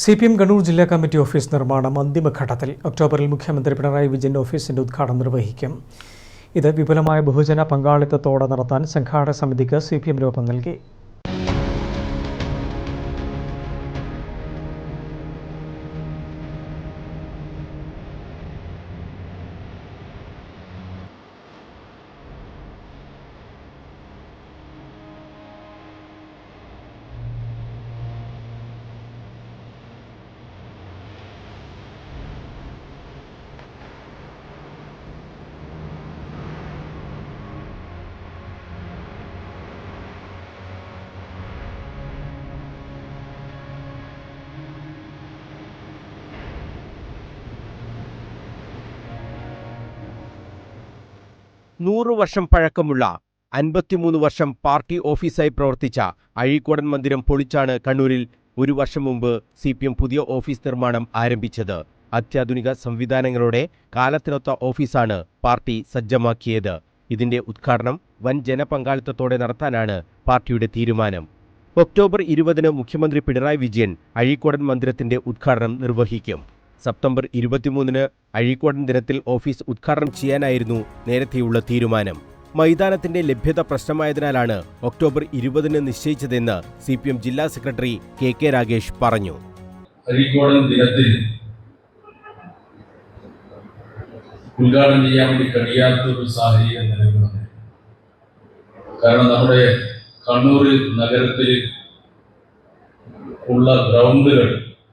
C P M Kannur ജില്ലാ committee office നിർമ്മാണം അന്തിമഘട്ടത്തിൽ. ഒക്ടോബറിൽ മുഖ്യമന്ത്രി പിണറായി വിജയൻ ഓഫീസിന്റെ ഉദ്ഘാടനം നിർവഹിക്കും. ഇത് വിപുലമായ ബഹുജന പങ്കാളിത്തത്തോടെ നടത്താൻ സംഘാടക സമിതിക്ക് സി പി എം രൂപം നൽകി. നൂറു വർഷം പഴക്കമുള്ള അൻപത്തിമൂന്ന് വർഷം പാർട്ടി ഓഫീസായി പ്രവർത്തിച്ച അഴീക്കോടൻ മന്ദിരം പൊളിച്ചാണ് കണ്ണൂരിൽ ഒരു വർഷം മുമ്പ് സി പി എം പുതിയ ഓഫീസ് നിർമ്മാണം ആരംഭിച്ചത്. അത്യാധുനിക സംവിധാനങ്ങളോടെ കാലത്തിനൊത്ത ഓഫീസാണ് പാർട്ടി സജ്ജമാക്കിയത്. ഇതിന്റെ ഉദ്ഘാടനം വൻ ജനപങ്കാളിത്തത്തോടെ നടത്താനാണ് പാർട്ടിയുടെ തീരുമാനം. ഒക്ടോബർ ഇരുപതിന് മുഖ്യമന്ത്രി പിണറായി വിജയൻ അഴീക്കോടൻ മന്ദിരത്തിന്റെ ഉദ്ഘാടനം നിർവഹിക്കും. സെപ്റ്റംബർ ഇരുപത്തിമൂന്നിന് അഴീക്കോടൻ ദിനത്തിൽ ഓഫീസ് ഉദ്ഘാടനം ചെയ്യാനായിരുന്നു നേരത്തെയുള്ള തീരുമാനം. മൈതാനത്തിന്റെ ലഭ്യത പ്രശ്നമായതിനാലാണ് ഒക്ടോബർ ഇരുപതിന് നിശ്ചയിച്ചതെന്ന് സി പി എം ജില്ലാ സെക്രട്ടറി കെ കെ രാഗേഷ് പറഞ്ഞു. ദിനത്തിൽ ഉദ്ഘാടനം ചെയ്യാൻ വേണ്ടി കഴിയാത്തൊരു സാഹചര്യം നിലവിലുണ്ട്. കാരണം നമ്മുടെ കണ്ണൂർ നഗരത്തിൽ ഉള്ള ഗ്രൗണ്ടുകൾ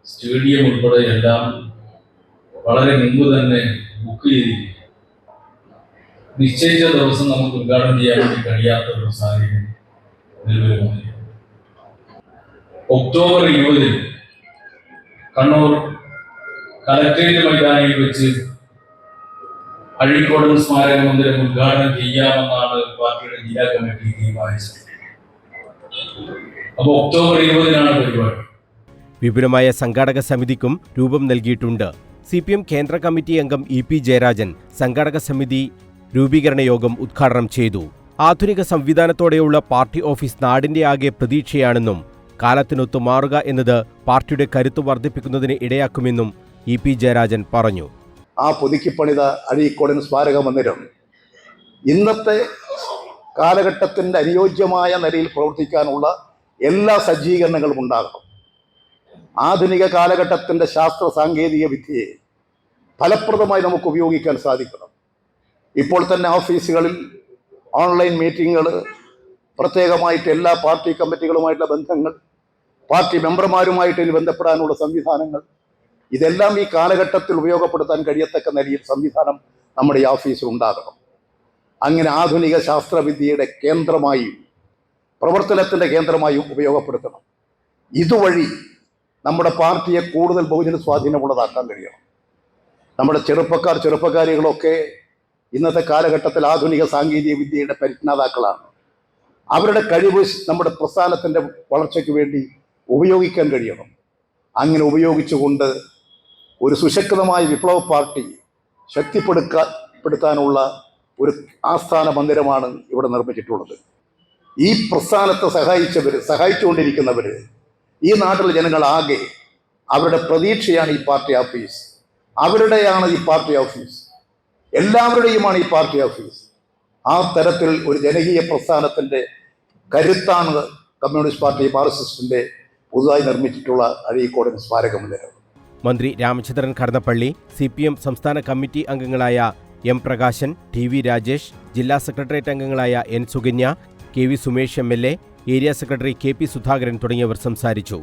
സ്റ്റേഡിയം ഉൾപ്പെടെ എല്ലാം വളരെ മുമ്പ് തന്നെ ബുക്ക് ചെയ്തിരിക്കും നിശ്ചയിച്ച ദിവസം നമുക്ക് ഉദ്ഘാടനം ചെയ്യാൻ വേണ്ടി കഴിയാത്ത ഒരു സാഹചര്യം നിലവിലുമായി ഒക്ടോബർ ഇരുപതിന് കണ്ണൂർ കലക്ടറേറ്റ് മൈതാനിയിൽ വെച്ച് അഴീക്കോടൻ സ്മാരക മന്ദിരം ഉദ്ഘാടനം ചെയ്യാമെന്നാണ് പാർട്ടിയുടെ ജില്ലാ കമ്മിറ്റി തീരുമാനിച്ചത് അപ്പൊ ഒക്ടോബർ ഇരുപതിനാണ് പരിപാടി. വിപുലമായ സംഘാടക സമിതിക്കും രൂപം നൽകിയിട്ടുണ്ട്. സി പി എം കേന്ദ്ര കമ്മിറ്റി അംഗം ഇ പി ജയരാജൻ സംഘാടക സമിതി രൂപീകരണ യോഗം ഉദ്ഘാടനം ചെയ്തു. ആധുനിക സംവിധാനത്തോടെയുള്ള പാർട്ടി ഓഫീസ് നാടിന്റെ ആകെ പ്രതീക്ഷയാണെന്നും കാലത്തിനൊത്തു മാറുക എന്നത് പാർട്ടിയുടെ കരുത്ത് വർദ്ധിപ്പിക്കുന്നതിന് ഇടയാക്കുമെന്നും ഇ പി ജയരാജൻ പറഞ്ഞു. ആ പുതുക്കിപ്പണിത അഴീക്കോടിന് സ്മാരക മന്ദിരം ഇന്നത്തെ കാലഘട്ടത്തിന്റെ അനുയോജ്യമായ നിലയിൽ പ്രവർത്തിക്കാനുള്ള എല്ലാ സജ്ജീകരണങ്ങളും ഉണ്ടാകണം. ആധുനിക കാലഘട്ടത്തിന്റെ ശാസ്ത്ര സാങ്കേതിക വിദ്യയെ ഫലപ്രദമായി നമുക്ക് ഉപയോഗിക്കാൻ സാധിക്കണം. ഇപ്പോൾ തന്നെ ഓഫീസുകളിൽ ഓൺലൈൻ മീറ്റിങ്ങുകൾ പ്രത്യേകമായിട്ട് എല്ലാ പാർട്ടി കമ്മിറ്റികളുമായിട്ടുള്ള ബന്ധങ്ങൾ പാർട്ടി മെമ്പർമാരുമായിട്ട് ബന്ധപ്പെടാനുള്ള സംവിധാനങ്ങൾ ഇതെല്ലാം ഈ കാലഘട്ടത്തിൽ ഉപയോഗപ്പെടുത്താൻ കഴിയത്തക്ക നിലയിൽ സംവിധാനം നമ്മുടെ ഈ ഓഫീസിൽ ഉണ്ടാകണം. അങ്ങനെ ആധുനിക ശാസ്ത്രവിദ്യയുടെ കേന്ദ്രമായും പ്രവർത്തനത്തിന്റെ കേന്ദ്രമായും ഉപയോഗപ്പെടുത്തണം. ഇതുവഴി നമ്മുടെ പാർട്ടിയെ കൂടുതൽ ബഹുജന സ്വാധീനമുള്ളതാക്കാൻ കഴിയണം. നമ്മുടെ ചെറുപ്പക്കാർ ചെറുപ്പക്കാരികളൊക്കെ ഇന്നത്തെ കാലഘട്ടത്തിൽ ആധുനിക സാങ്കേതിക വിദ്യയുടെ പരിജ്ഞാതാക്കളാണ്. അവരുടെ കഴിവ് നമ്മുടെ പ്രസ്ഥാനത്തിന്റെ വളർച്ചയ്ക്ക് വേണ്ടി ഉപയോഗിക്കാൻ കഴിയണം. അങ്ങനെ ഉപയോഗിച്ചുകൊണ്ട് ഒരു സുശക്തമായ വിപ്ലവ പാർട്ടി ശക്തിപ്പെടുത്താനുള്ള ഒരു ആസ്ഥാന മന്ദിരമാണ് ഇവിടെ നിർമ്മിച്ചിട്ടുള്ളത്. ഈ പ്രസ്ഥാനത്തെ സഹായിച്ചവർ സഹായിച്ചുകൊണ്ടിരിക്കുന്നവർ ഈ നാട്ടിലെ ജനങ്ങൾ ആകെ അവരുടെ പ്രതീക്ഷയാണ് ഈ പാർട്ടി ഓഫീസ്. അവരുടെയാണ് ഈ പാർട്ടി ഓഫീസ്. എല്ലാവരുടെയുമാണ് ഈ പാർട്ടി ഓഫീസ്. ആ തരത്തിൽ ഒരു ജനകീയ പ്രസ്ഥാനത്തിന്റെ കരുത്താണ് കമ്മ്യൂണിസ്റ്റ് പാർട്ടി മാർക്സിസ്റ്റിന്റെ പുതുതായി നിർമ്മിച്ചിട്ടുള്ള അഴീക്കോടൻ സ്മാരക മന്ത്രി Ramachandran Kadannappally C P M സംസ്ഥാന കമ്മിറ്റി അംഗങ്ങളായ M Prakashan T V Rajesh ജില്ലാ സെക്രട്ടേറിയറ്റ് അംഗങ്ങളായ N Sukanya K V Sumesh M L A area secretary K P Sudhakaran തുടങ്ങിയവർ സംസാരിച്ചു.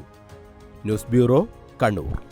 News bureau Kannur.